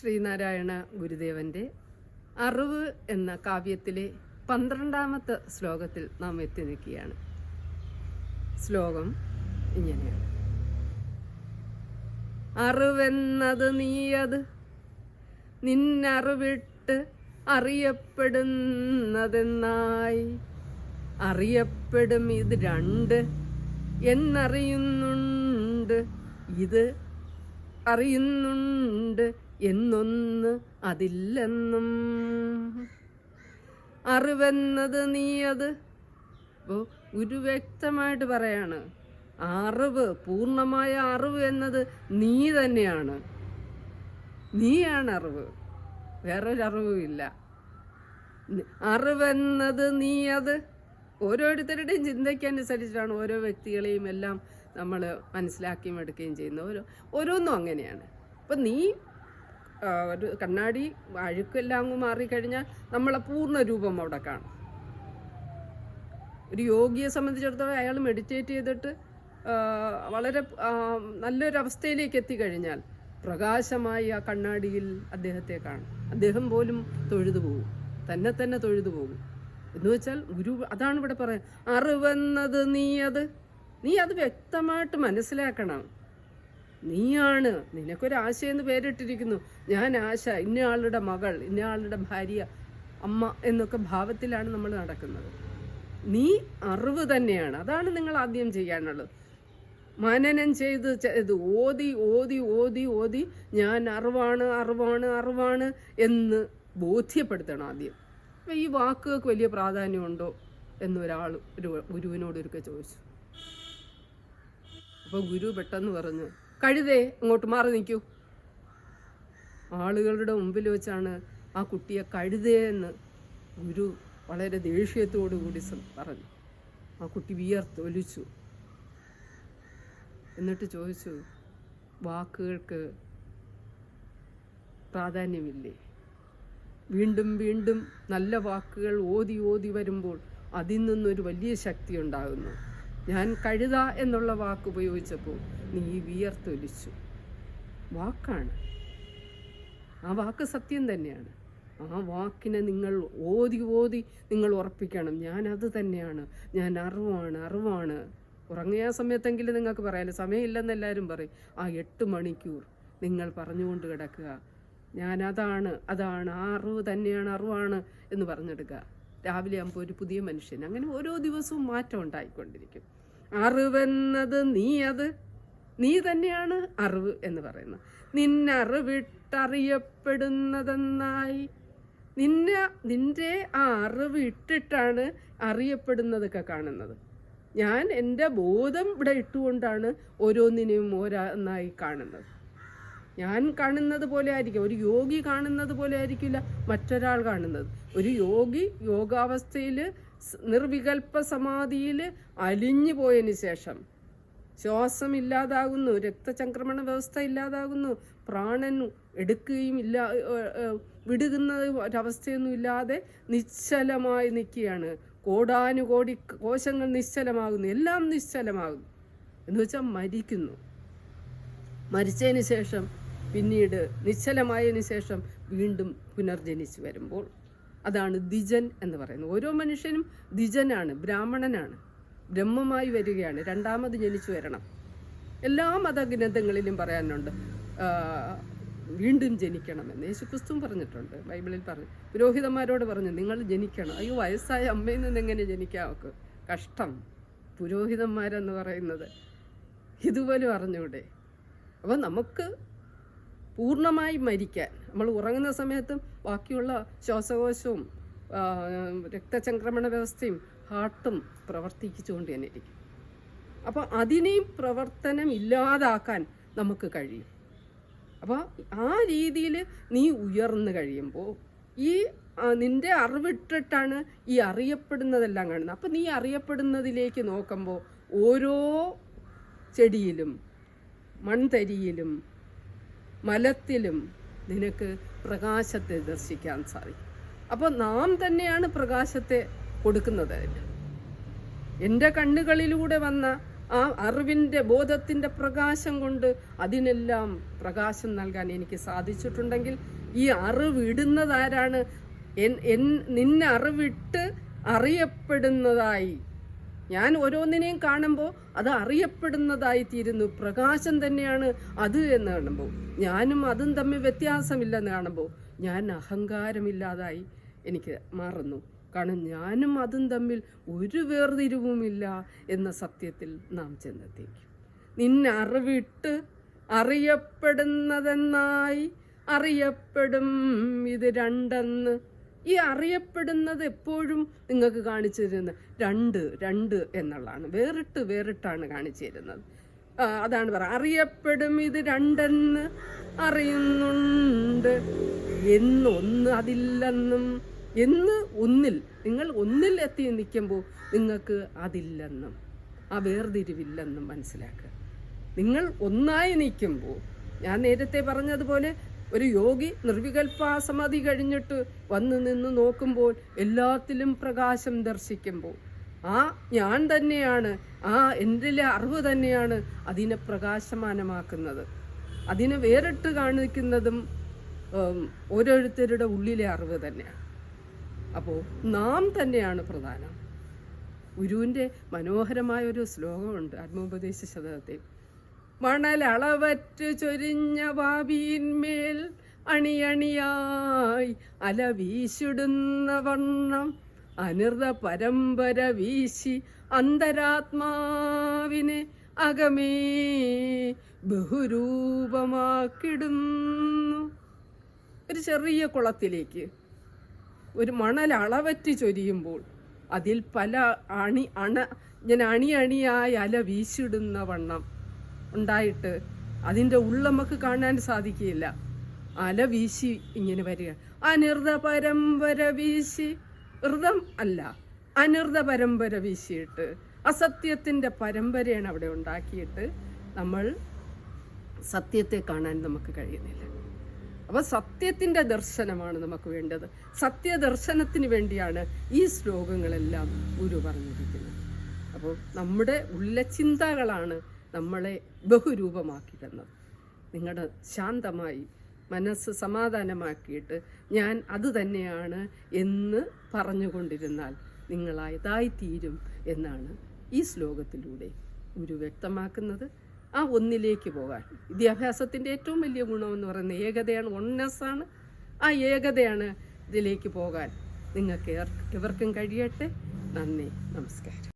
ശ്രീനാരായണ ഗുരുദേവന്റെ അറിവ് എന്ന കാവ്യത്തിലെ പന്ത്രണ്ടാമത്തെ ശ്ലോകത്തിൽ നാം എത്തി നിൽക്കുകയാണ്. ശ്ലോകം ഇങ്ങനെയാണ്. അറിവെന്നത് നീയത് നിന്നറിവിട്ട് അറിയപ്പെടുന്നതെന്നായി. അറിയപ്പെടും ഇത് രണ്ട് എന്നറിയുന്നുണ്ട് ഇത് അറിയുന്നുണ്ട് എന്നൊന്ന് അതില്ലെന്നും. അറിവെന്നത് നീ അത്. ഒരു വ്യക്തമായിട്ട് പറയാണ്. അറിവ് പൂർണമായ അറിവ് എന്നത് നീ തന്നെയാണ്. നീയാണ് അറിവ് വേറൊരു അറിവുമില്ല അറിവെന്നത് നീ അത്. ഓരോരുത്തരുടെയും ചിന്തയ്ക്കനുസരിച്ചാണ് ഓരോ വ്യക്തികളെയും എല്ലാം നമ്മൾ മനസ്സിലാക്കിയും എടുക്കുകയും ചെയ്യുന്ന ഓരോ ഓരോന്നും അങ്ങനെയാണ്. അപ്പം നീ ഒരു കണ്ണാടി അഴുക്കെല്ലാം അങ്ങ് മാറിക്കഴിഞ്ഞാൽ നമ്മളെ പൂർണ രൂപം അവിടെ കാണും. ഒരു യോഗിയെ സംബന്ധിച്ചിടത്തോളം അയാൾ മെഡിറ്റേറ്റ് ചെയ്തിട്ട് വളരെ നല്ലൊരവസ്ഥയിലേക്ക് എത്തിക്കഴിഞ്ഞാൽ പ്രകാശമായി ആ കണ്ണാടിയിൽ അദ്ദേഹത്തെ കാണും. അദ്ദേഹം പോലും തൊഴുതു പോകും. തന്നെ തന്നെ തൊഴുതു പോകും. എന്ന് വെച്ചാൽ ഗുരു അതാണ് ഇവിടെ പറയുന്നത്. അറിവെന്നത് നീ അത് നീ അത് വ്യക്തമായിട്ട് മനസ്സിലാക്കണം. നീയാണ്. നിനക്കൊരു ആശ എന്ന് പേരിട്ടിരിക്കുന്നു. ഞാൻ ആശ ഇന്നയാളുടെ മകൾ ഇന്നയാളുടെ ഭാര്യ അമ്മ എന്നൊക്കെ ഭാവത്തിലാണ് നമ്മൾ നടക്കുന്നത്. നീ അറിവ് തന്നെയാണ്. അതാണ് നിങ്ങൾ ആദ്യം ചെയ്യാനുള്ളത്. മനനം ചെയ്ത് ഇത് ഓതി ഓതി ഓതി ഓതി ഞാൻ അറിവാണ് അറിവാണ് അറിവാണ് എന്ന് ബോധ്യപ്പെടുത്തണം ആദ്യം. അപ്പം ഈ വാക്കുകൾക്ക് വലിയ പ്രാധാന്യമുണ്ടോ എന്നൊരാൾ ഒരു ഗുരുവിനോടൊരുക്കെ ചോദിച്ചു. അപ്പോൾ ഗുരു പെട്ടെന്ന് പറഞ്ഞു കഴുതേ അങ്ങോട്ട് മാറി നിൽക്കൂ. ആളുകളുടെ മുമ്പിൽ വെച്ചാണ് ആ കുട്ടിയെ കഴുതേ എന്ന് ഗുരു വളരെ ദേഷ്യത്തോടു കൂടി പറഞ്ഞു. ആ കുട്ടി വിയർത്തൊലിച്ചു. എന്നിട്ട് ചോദിച്ചു വാക്കുകൾക്ക് പ്രാധാന്യമില്ലേ? വീണ്ടും വീണ്ടും നല്ല വാക്കുകൾ ഓതി ഓതി വരുമ്പോൾ അതിൽ നിന്നൊരു വലിയ ശക്തി ഉണ്ടാകുന്നു. ഞാൻ കഴുത എന്നുള്ള വാക്ക് ഉപയോഗിച്ചപ്പോൾ നീ വിയർത്തൊലിച്ചു. വാക്കാണ്. ആ വാക്ക് സത്യം തന്നെയാണ്. ആ വാക്കിനെ നിങ്ങൾ ഓതി ഓതി നിങ്ങൾ ഉറപ്പിക്കണം. ഞാൻ അത് തന്നെയാണ്. ഞാൻ അറിവാണ് അറിവാണ്. ഉറങ്ങിയ സമയത്തെങ്കിലും നിങ്ങൾക്ക് പറയാമല്ലോ സമയമില്ലെന്ന് എല്ലാവരും പറയും. ആ എട്ട് മണിക്കൂർ നിങ്ങൾ പറഞ്ഞുകൊണ്ട് കിടക്കുക. ഞാൻ അതാണ് അതാണ് ആ അറിവ് തന്നെയാണ് അറിവാണ് എന്ന് പറഞ്ഞെടുക്കുക. രാവിലെ ആകുമ്പോൾ ഒരു പുതിയ മനുഷ്യൻ. അങ്ങനെ ഓരോ ദിവസവും മാറ്റം ഉണ്ടായിക്കൊണ്ടിരിക്കും. അറിവെന്നത് നീ അത്. നീ തന്നെയാണ് അറിവ് എന്ന് പറയുന്നത്. നിന്നറിവിട്ടറിയപ്പെടുന്നതെന്നായി. നിന്നെ നിന്റെ ആ അറിവ് ഇട്ടിട്ടാണ് അറിയപ്പെടുന്നതൊക്കെ കാണുന്നത്. ഞാൻ എന്റെ ബോധം ഇവിടെ ഇട്ടുകൊണ്ടാണ് ഓരോന്നിനെയും ഓരോന്നായി കാണുന്നത്. ഞാൻ കാണുന്നത് പോലെ ആയിരിക്കും. ഒരു യോഗി കാണുന്നത് പോലെ ആയിരിക്കില്ല മറ്റൊരാൾ കാണുന്നത്. ഒരു യോഗി യോഗാവസ്ഥയിൽ നിർവികൽപ്പ സമാധിയിൽ അലിഞ്ഞു പോയതിന് ശേഷം ശ്വാസം ഇല്ലാതാകുന്നു രക്തചംക്രമണ വ്യവസ്ഥ ഇല്ലാതാകുന്നു പ്രാണൻ എടുക്കുകയും ഇല്ല വിടുകുന്ന ഒരവസ്ഥയൊന്നും ഇല്ലാതെ നിശ്ചലമായി നിൽക്കുകയാണ്. കോടാനുകോടി കോശങ്ങൾ നിശ്ചലമാകുന്നു എല്ലാം നിശ്ചലമാകുന്നു. എന്ന് വെച്ചാൽ മരിക്കുന്നു. മരിച്ചതിന് ശേഷം പിന്നീട് നിശ്ചലമായതിനു ശേഷം വീണ്ടും പുനർജനിച്ച് വരുമ്പോൾ അതാണ് ദ്വിജൻ എന്ന് പറയുന്നത്. ഓരോ മനുഷ്യനും ദ്വിജനാണ് ബ്രാഹ്മണനാണ് ബ്രഹ്മമായി വരികയാണ് രണ്ടാമത് ജനിച്ചു വരണം. എല്ലാ മതഗ്രന്ഥങ്ങളിലും പറയാനുണ്ട് വീണ്ടും ജനിക്കണമെന്ന്. യേശുക്രിസ്തു പറഞ്ഞിട്ടുണ്ട് ബൈബിളിൽ പറഞ്ഞു പുരോഹിതന്മാരോട് പറഞ്ഞു നിങ്ങൾ ജനിക്കണം. അയ്യോ വയസ്സായ അമ്മയിൽ നിന്ന് എങ്ങനെ ജനിക്കാൻ ഒക്കെ കഷ്ടം. പുരോഹിതന്മാരെന്ന് പറയുന്നത് ഇതുപോലും അറിഞ്ഞൂടെ? അപ്പോൾ നമുക്ക് പൂർണമായി മരിക്കാൻ. നമ്മൾ ഉറങ്ങുന്ന സമയത്തും ബാക്കിയുള്ള ശ്വാസകോശവും രക്തചംക്രമണ വ്യവസ്ഥയും ഹാർട്ടും പ്രവർത്തിച്ചുകൊണ്ട് തന്നെ ഇരിക്കും. അപ്പോൾ അതിനെയും പ്രവർത്തനം ഇല്ലാതാക്കാൻ നമുക്ക് കഴിയും. അപ്പോൾ ആ രീതിയിൽ നീ ഉയർന്നു കഴിയുമ്പോൾ ഈ നിന്റെ അറിവിട്ടിട്ടാണ് ഈ അറിയപ്പെടുന്നതെല്ലാം കാണുന്നത്. അപ്പം നീ അറിയപ്പെടുന്നതിലേക്ക് നോക്കുമ്പോൾ ഓരോ ചെടിയിലും മൺതരിയിലും മലത്തിലും നിനക്ക് പ്രകാശത്തെ ദർശിക്കാൻ സാധിക്കും. അപ്പോൾ നാം തന്നെയാണ് പ്രകാശത്തെ കൊടുക്കുന്നത് എന്റെ കണ്ണുകളിലൂടെ വന്ന ആ അറിവിന്റെ ബോധത്തിന്റെ പ്രകാശം കൊണ്ട് അതിനെല്ലാം പ്രകാശം നൽകാൻ എനിക്ക് സാധിച്ചിട്ടുണ്ടെങ്കിൽ ഈ അറിവ് ഇടുന്നത് എൻ എൻ നിന്നെ അറിവിട്ട് അറിയപ്പെടുന്നതായി ഞാൻ ഓരോന്നിനെയും കാണുമ്പോൾ അത് അറിയപ്പെടുന്നതായി തീരുന്നു. പ്രകാശം തന്നെയാണ് അത് എന്ന് കാണുമ്പോൾ ഞാനും അതും തമ്മിൽ വ്യത്യാസമില്ലെന്ന് കാണുമ്പോൾ ഞാൻ അഹങ്കാരമില്ലാതായി എനിക്ക് മാറുന്നു. കാരണം ഞാനും അതും തമ്മിൽ ഒരു വേർതിരിവുമില്ല എന്ന സത്യത്തിൽ നാം ചെന്നെത്തിക്കും നിന്നെ അറിവിട്ട് അറിയപ്പെടുന്നതെന്നായി അറിയപ്പെടും ഇത് രണ്ടെന്ന് ഈ അറിയപ്പെടുന്നത് എപ്പോഴും നിങ്ങൾക്ക് കാണിച്ചു തരുന്നത് രണ്ട് രണ്ട് എന്നുള്ളതാണ്. വേറിട്ട് വേറിട്ടാണ് കാണിച്ചു തരുന്നത്. അതാണ് പറയുക. അറിയപ്പെടും ഇത് രണ്ടെന്ന് അറിയുന്നുണ്ട്. എന്നൊന്ന് അതില്ലെന്നും എന്ന് ഒന്നിൽ നിങ്ങൾ ഒന്നിൽ എത്തി നിൽക്കുമ്പോൾ നിങ്ങൾക്ക് അതില്ലെന്നും ആ വേർതിരിവില്ലെന്നും മനസ്സിലാക്കുക. നിങ്ങൾ ഒന്നായി നിൽക്കുമ്പോൾ ഞാൻ നേരത്തെ പറഞ്ഞതുപോലെ ഒരു യോഗി നിർവികൽപ്പ സമാധി കഴിഞ്ഞിട്ട് വന്നു നിന്ന് നോക്കുമ്പോൾ എല്ലാത്തിലും പ്രകാശം ദർശിക്കുമ്പോൾ ആ ഞാൻ തന്നെയാണ് ആ എന്നിലെ അറിവ് തന്നെയാണ് അതിനെ പ്രകാശമാനമാക്കുന്നത്. അതിനെ വേറിട്ട് കാണിക്കുന്നതും ഓരോരുത്തരുടെ ഉള്ളിലെ അറിവ് തന്നെയാണ്. അപ്പോൾ നാം തന്നെയാണ് പ്രധാനം. ഗുരുവിന്റെ മനോഹരമായ ഒരു ശ്ലോകമുണ്ട് ആത്മോപദേശ ശതകത്തിൽ. മണലളവറ്റ് ചൊരിഞ്ഞ വാവിയിന്മേൽ അണിയണിയായി അല വീശിടുന്ന വണ്ണം അനിർത പരമ്പര വീശി അന്തരാത്മാവിനെ അകമേ ബഹുരൂപമാക്കിടുന്നു. ഒരു ചെറിയ കുളത്തിലേക്ക് ഒരു മണലളവറ്റ് ചൊരിയുമ്പോൾ അതിൽ പല അണി അണ ഇങ്ങനെ അണിയണിയായി അല വീശിടുന്ന വണ്ണം ഉണ്ടായിട്ട് അതിന്റെ ഉള്ള നമുക്ക് കാണാൻ സാധിക്കുകയില്ല. അല വീശി ഇങ്ങനെ വരിക. അനിർത പരമ്പര വീശി ഋതം അല്ല അനിർത പരമ്പര വീശിയിട്ട് അസത്യത്തിന്റെ പരമ്പരയാണ് അവിടെ ഉണ്ടാക്കിയിട്ട് നമ്മൾ സത്യത്തെ കാണാൻ നമുക്ക് കഴിയുന്നില്ല. അപ്പോൾ സത്യത്തിന്റെ ദർശനമാണ് നമുക്ക് വേണ്ടത്. സത്യദർശനത്തിന് വേണ്ടിയാണ് ഈ ശ്ലോകങ്ങളെല്ലാം ഗുരു പറഞ്ഞിരിക്കുന്നത്. അപ്പോൾ നമ്മുടെ ഉള്ള ചിന്തകളാണ് നമ്മളെ ബഹുരൂപമാക്കി തന്നത്. നിങ്ങളുടെ ശാന്തമായി മനസ്സ് സമാധാനമാക്കിയിട്ട് ഞാൻ അത് തന്നെയാണ് എന്ന് പറഞ്ഞുകൊണ്ടിരുന്നാൽ നിങ്ങളായതായിത്തീരും എന്നാണ് ഈ ശ്ലോകത്തിലൂടെ ഗുരു വ്യക്തമാക്കുന്നത്. ആ ഒന്നിലേക്ക് പോകാൻ. വിദ്യാഭ്യാസത്തിന്റെ ഏറ്റവും വലിയ ഗുണമെന്ന് പറയുന്നത് ഏകതയാണ് ഒന്നസ്സാണ് ആ ഏകതയാണ് ഇതിലേക്ക് പോകാൻ. നിങ്ങൾക്ക് എവർക്കും കഴിയട്ടെ. നന്ദി. നമസ്കാരം.